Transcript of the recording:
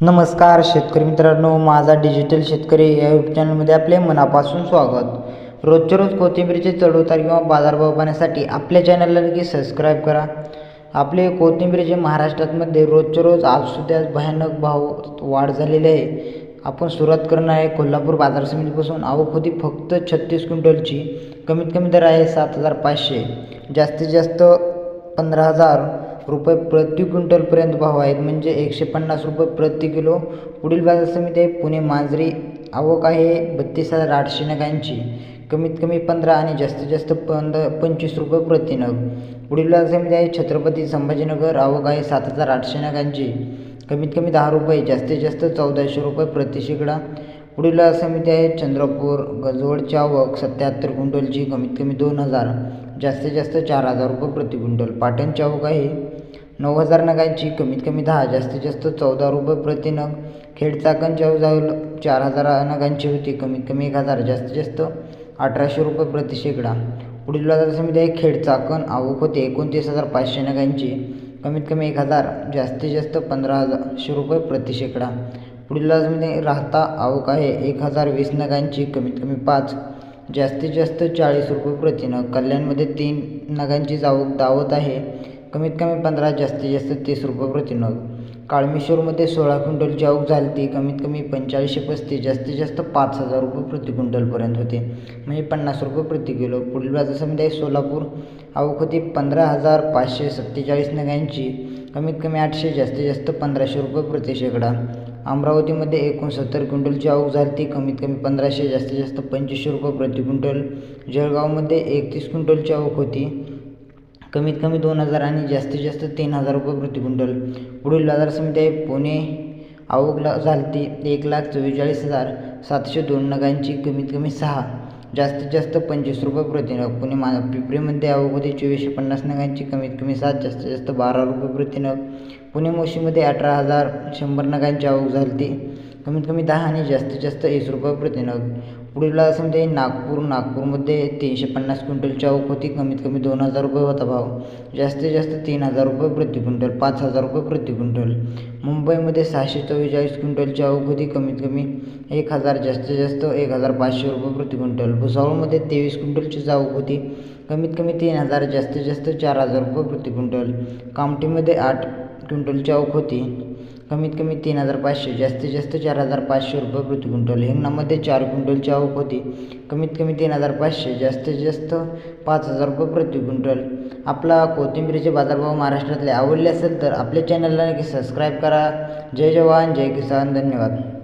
नमस्कार शेतकरी मित्रांनो माझा डिजिटल शेतकरी या यूट्यूब चॅनलमध्ये आपले मनापासून स्वागत. रोजच्या रोज कोथिंबीरचे चढउतार किंवा बाजारभाव पाहण्यासाठी आपल्या चॅनलला नक्की सबस्क्राईब करा. आपले कोथिंबीरचे महाराष्ट्रातमध्ये रोजच्या रोज आजसुद्धा भयानक भाव वाढ झालेली आहे. आपण सुरुवात करणार आहे कोल्हापूर बाजार समितीपासून. आवक होती फक्त छत्तीस क्विंटलची. कमीत कमी दर आहे सात हजार पाचशे. जास्तीत जास्त पंधरा हजार रुपये प्रति क्विंटलपर्यंत भाव आहेत. म्हणजे एकशे पन्नास रुपये प्रति किलो. पुढील बाजार समिती आहे. पुणे मांजरी. आवक आहे बत्तीस हजार आठशे नगांची. कमीत कमी पंधरा आणि जास्तीत जास्त पंध पंचवीस रुपये प्रति नग. पुढील बाजार समिती आहे छत्रपती संभाजीनगर. आवक आहे सात हजार आठशे नगांची. कमीत कमी दहा रुपये जास्तीत जास्त चौदाशे रुपये प्रति शेकडा. पुढील बाजार समिती आहे चंद्रपूर. गजवळची आवक सत्याहत्तर क्विंटलची कमीत कमी दोन हजार. जास्तीत जास्त चार हजार रुपये प्रति क्विंटल. पाटणची आवक आहे नऊ हजार नगांची कमीत कमी दहा जास्तीत जास्त चौदा रुपये प्रति नग. खेड चाकणची जाऊ चार हजार नगांची होती कमीत कमी एक हजार जास्तीत जास्त अठराशे रुपये प्रति शेकडा. पुढील बाजार समिती आहे खेड चाकण आवक होते एकोणतीस हजार पाचशे नगांची कमीत कमी एक हजार जास्तीत जास्त पंधरा हजारशे रुपये प्रति शेकडा. पुढील बाजारामध्ये राहता आवक आहे एक हजार वीस नगांची कमीत कमी पाच जास्तीत जास्त चाळीस रुपये प्रति नग. कल्याणमध्ये तीन नगांची आवक दावत आहे. कमीत कमी पंधरा जास्तीत जास्त तीस रुपये प्रति नग काळमेश्वरमध्ये सोळा क्विंटलची आवक झाली ती कमीत कमी पंचेचाळीसशे पस्तीस जास्तीत जास्त पाच हजार रुपये प्रति क्विंटलपर्यंत होते. म्हणजे पन्नास रुपये प्रति किलो. पुढील बाजार समिती आहे सोलापूर. आवक होती पंधरा हजार पाचशे सत्तेचाळीस नगांची कमीत कमी आठशे जास्तीत जास्त पंधराशे रुपये प्रति शेकडा. अमरावतीमध्ये एकोणसत्तर क्विंटलची आवक झाली ती कमीत कमी पंधराशे जास्तीत जास्त पंचवीसशे रुपये प्रति क्विंटल. जळगावमध्ये एकतीस क्विंटलची आवक होती. कमीत कमी दोन हजार आणि जास्तीत जास्त तीन हजार रुपये प्रति क्विंटल. पुढील बाजार समिती आहे पुणे आवकला झालती एक लाख चव्वेचाळीस हजार सातशे दोन नगांची कमीत कमी सहा जास्तीत जास्त पंचवीस रुपये प्रति नग. पुणे मा पिपरीमध्ये आवक होते चोवीसशे पन्नास नगांची कमीत कमी सात जास्तीत जास्त बारा रुपये प्रति नग. पुणे मोशीमध्ये अठरा हजार शंभर नगांची आवक झाली कमीत कमी दहा आणि जास्तीत जास्त वीस रुपये प्रति नग. पुढील समजा नागपूर नागपूरमध्ये तीनशे पन्नास क्विंटलची आवक होती कमीत कमी दोन हजार रुपये होता भाव. जास्तीत जास्त तीन हजार रुपये प्रति क्विंटल पाच हजार रुपये प्रति क्विंटल. मुंबईमध्ये सहाशे चव्वेचाळीस क्विंटलची आवक होती कमीत कमी एक हजार जास्तीत जास्त एक हजार पाचशे रुपये प्रति क्विंटल. भुसावळमध्ये तेवीस क्विंटलची आवक होती कमीत कमी तीन हजार जास्तीत जास्त चार हजार रुपये प्रति क्विंटल. कामठीमध्ये आठ क्विंटलची आवक होती कमीत कमी तीन हजार पाचशे जास्तीत जास्त चार हजार पाचशे रुपये प्रति क्विंटल. हिंगणामध्ये चार क्विंटलची आवक होती. कमीत कमी तीन हजार पाचशे जास्तीत जास्त पाच हजार रुपये प्रति क्विंटल. आपला कोथिंबीरीचे बाजारभाव महाराष्ट्रातले आवडले असेल तर आपल्या चॅनलला नक्की सबस्क्राईब करा. जय जवान जय किसान. धन्यवाद.